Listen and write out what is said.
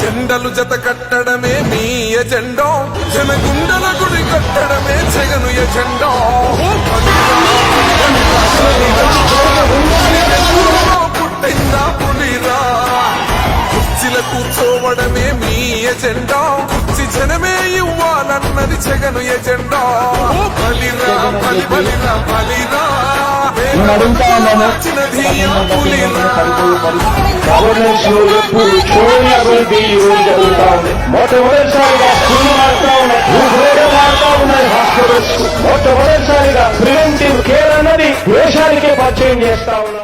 జెండలు జత కట్టడమే మీ జన గుండల గుడి కట్టడమే జగను ఎజెండో. పుట్టిందా పులిరా? కుర్చీల కూర్చోవడమే మీ ఎజెండా. కుర్చి జనమే ఇవ్వాలన్నది జగను ఎజెండా. బలిరా బలి బలిరా బలిరా. నేను అడుగుతా ఉన్నాను మొట్టమొదటిసారిగా స్కూల్ మారుతా ఉన్నాయి మారుతా ఉన్నాయి హాస్పిటల్స్ మొట్టమొదటిసారిగా ప్రివెంటివ్ కేర్ అన్నది దేశానికే పరిచయం చేస్తా ఉన్నారు